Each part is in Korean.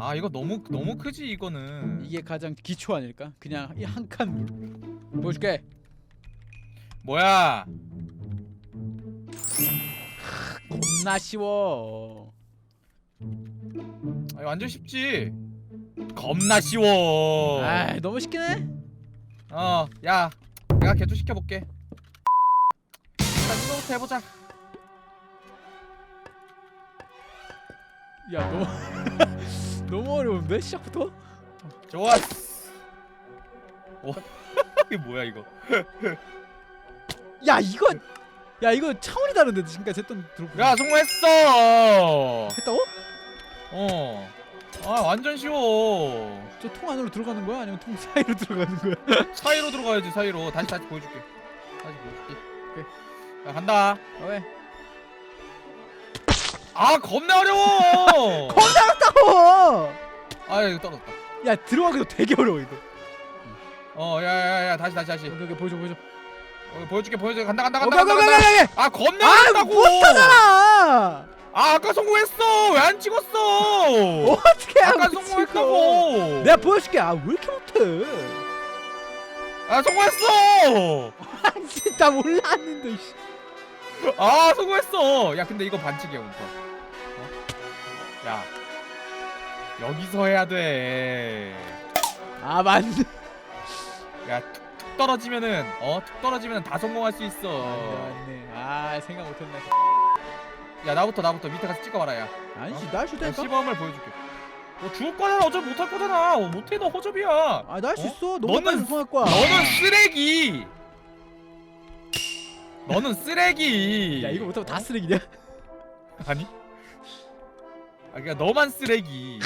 아 이거 너무 너무 크지 이거는. 이게 가장 기초 아닐까? 그냥 이한칸 물. 보여줄게. 뭐야? 겁나 쉬워. 아, 완전 쉽지. 겁나 쉬워. 아, 너무 쉽긴 해. 어, 야, 내가 개조 시켜볼게. 일단 이거부터 해보자. 야, 너무 너무 어려운데 시작부터? 좋았어. 오, 이게 뭐야 이거? 야, 이거 야, 이거 차원이 다른데 지금까지 했던 들어보. 야, 성공했어. 했다고? 어. 아, 완전 쉬워. 저 통 안으로 들어가는 거야? 아니면 통 사이로 들어가는 거야? 사이로 들어가야지 사이로. 다시 다시 보여줄게. 다시 보여줄게. 야, 간다. 아, 왜? 아, 겁나 어려워. 겁나다고! 아, 이거 떨어졌다. 야, 들어가기도 되게 어려워 이거. 어, 야, 야, 야, 다시 다시 다시. 여기 여기 보여줘 보여줘. 어, 보여줄게, 보여줄게. 간다, 간다, 간다, 간다, 간다. 오케이. 아, 겁나 아, 어렵다고. 못하잖아. 아, 아까 성공했어. 왜 안 찍었어? 어떻게 아까 성공했다고. 내가 보여줄게. 아, 왜 이렇게 못해? 아, 성공했어. 아, 진짜 몰랐는데. 씨. 아, 성공했어. 야, 근데 이거 반칙이야, 우선. 어? 야, 여기서 해야 돼. 아, 맞네. 야, 툭, 툭 떨어지면은 어, 툭 떨어지면은 다 성공할 수 있어. 맞네. 아, 생각 못했네. 야, 나부터 나부터 밑에 가서 찍어봐라, 야. 아니지, 날 야, 수도 있까? 시범을 보여줄게. 너 죽을 거잖아. 어차피 못할 거잖아. 어, 못해 너 허접이야. 아, 날 수 어? 있어. 너는- 빨리 성할 거야. 너는 쓰레기. 너는 쓰레기. 야, 이거 못하면 다 쓰레기냐? 아니? 아, 그러니까 너만 쓰레기.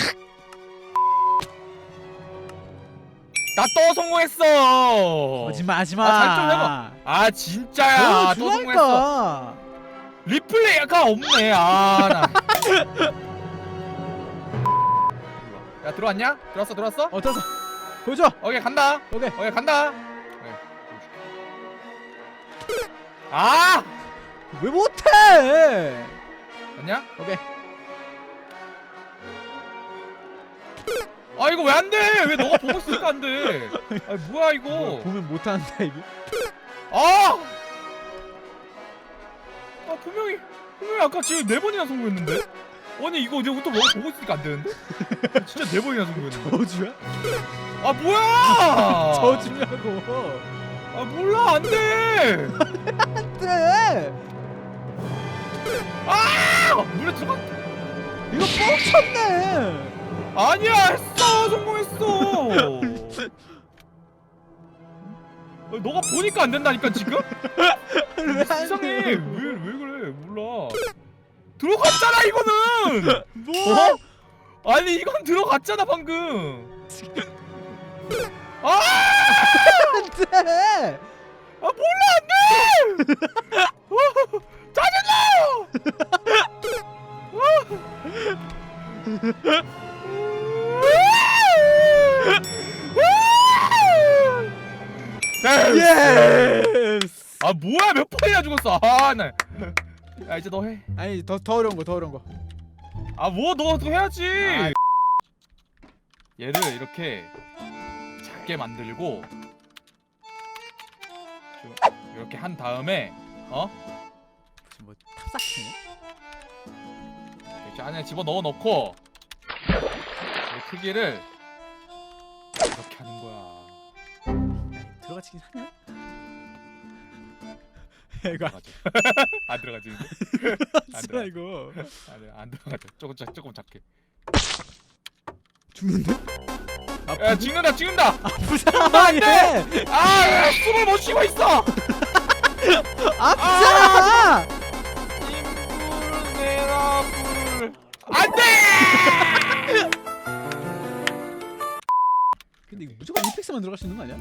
나 또 성공했어. 거짓말 하지 마. 아, 잘좀 해봐. 아 진짜야. 또 성공했어. 리플레이가 없네. 아 나. 야 들어왔냐? 들어왔어 들어왔어? 어, 됐어. 보여줘. 오케이 간다. 오케이. 오케이 간다. 오케이, 보여줄게. 아왜 못해? 됐냐? 오케이. 아 이거 왜 안 돼? 왜 너가 보고 있으니까 안 돼? 아 뭐야 이거? 뭐, 보면 못하는데 이게. 아! 아 분명히 분명히 아까 지금 네 번이나 성공했는데? 아니 이거 내가 또 뭐, 보고 있으니까 안 되는데? 진짜 네 번이나 성공했는데? 저주야? 아 뭐야! 저주냐고. 아 몰라 안 돼! 네. 아! 물에 들어가 이거 뻥쳤네. 아니야 했어 성공했어. 아, 너가 보니까 안 된다니까 지금? 돼? 왜왜 그래 몰라 들어갔잖아 이거는 뭐? 어? 아니 이건 들어갔잖아 방금 아! 안 돼. 아 몰라 안돼 어, 짜증나 예! 예스. 아 뭐야 몇 번이나 죽었어 아나 야 이제 너 해. 아니 더 더 어려운 거 더 어려운 거. 아뭐너또 해야지. 아. 얘를 이렇게 작게 만들고 좀 이렇게 한 다음에 어 무슨 뭐 탑삭해? 이렇게 안에 집어 넣어 놓고 이 크기를 이렇게 하는 거야. 들어가지긴 하냐? 야, 이거 들어가죠. 안 들어가지. 이제? 안 쓰라 들어가. 이거. 안, 돼, 안 들어가죠. 조금 작 조금 작게. 죽는데? 야 찍는다 찍는다. 아프잖아 안 돼! 아 야, 숨을 못 쉬고 있어. 아프잖아. 인불 내라 불 안돼 임팩스만 들어갈 수 있는 거 아니야?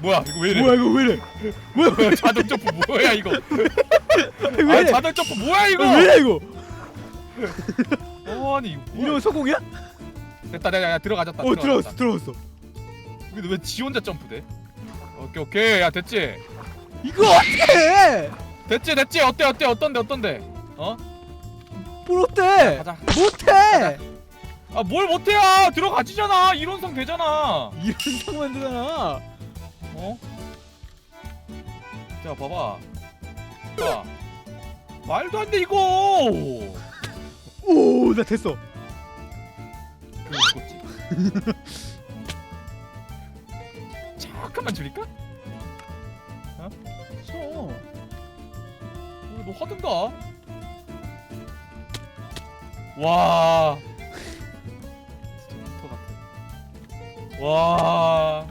뭐야 이거 왜 이래 뭐야 이거 왜 이래? 뭐야 자동 점프 뭐야 이거 왜 아 이래? 자동 점프 뭐야 이거 왜 이래 이거? 아니 이거 뭐야 이러면 성공이야? 됐다 내가 야, 들어가졌다 어 들어갔어 들어갔어. 근데 왜지 혼자 점프돼 오케이 오케이 야 됐지 이거 어떻게 해? 됐지 됐지 어때 어때 어떤데 어떤데 어 뭘 어때? 가자 못해. 아 뭘 못해야 들어가지잖아 이론상 되잖아 이런 상만 되잖아. 어? 자 봐봐 자 말도 안 돼 이거 오, 나 됐어. 그럼 죽었지 잠깐만 줄일까? 쳐. 어, 너 하든가 와 와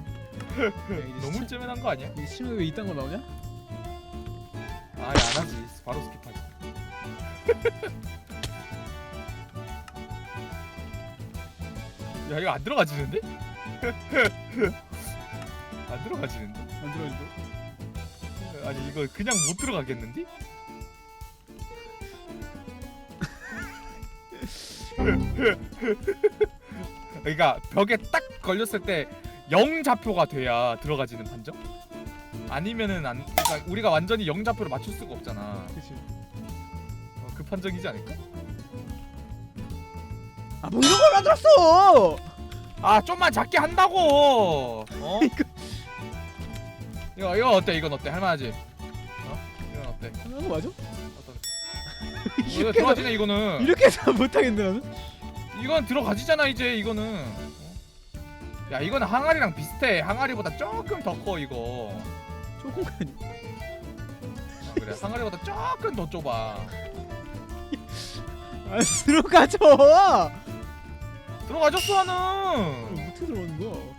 너무 째맨한 거 아니야? 이 시험에 왜 이딴 거 나오냐? 아예 안 하지 바로 스킵하지 야 이거 안 들어가지는데? 안 들어가지는데? 안 들어가지고. 아니 이거 그냥 못 들어가겠는데? 그러니까 벽에 딱 걸렸을 때0 좌표가 돼야 들어가지는 판정? 아니면은 안 그러니까 우리가 완전히 0 좌표를 맞출 수가 없잖아. 그렇지. 어, 그 판정이지 않을까? 아, 뭐 이런 걸 만들었어. 아 좀만 작게 한다고. 어? 이거 이거 어때? 이건 어때? 할만하지? 어? 이건 어때? 하는 거 맞아? 어떤? 이거 이렇게 해서 들어가지네 이거는. 이렇게 해서 못 하겠네 나는. 이건 들어가지잖아 이제 이거는. 어? 야 이거는 항아리랑 비슷해. 항아리보다 조금 더 커 이거. 조금. 아, 그래 항아리보다 조금 더 좁아. 안 들어가죠. 들어가졌어 하는. 어떻게 들어가는 거야?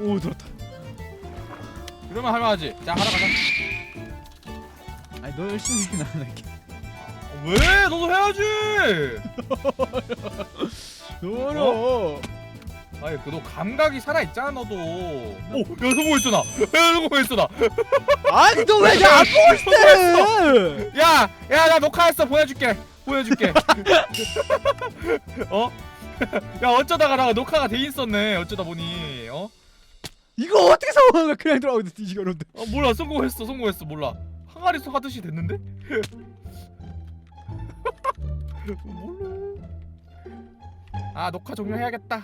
오 들었다. 그러면 할만하지. 자 하나 가자. 아니 너 열심히 해 나는 이렇게. 왜? 너도 해야지. 너무 어려워. 아니 그너 감각이 살아 있잖아 너도. 오, 야 성공했어 나. 야 성공했어 나. 아니 너왜나안 보고 싶대? 야, 야 나 녹화했어 보내줄게. 보내줄게. 어? 야 어쩌다가 나 녹화가 돼 있었네. 어쩌다 보니. 어? 이거 어떻게 거야? 그냥 들어가고 뒤지게 어려운데. 어 몰라 성공했어 성공했어 몰라. 항아리 속 하듯이 됐는데? 몰라. 아 녹화 종료해야겠다.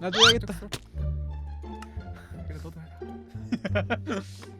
나도 해야겠다. 그래 너도 해.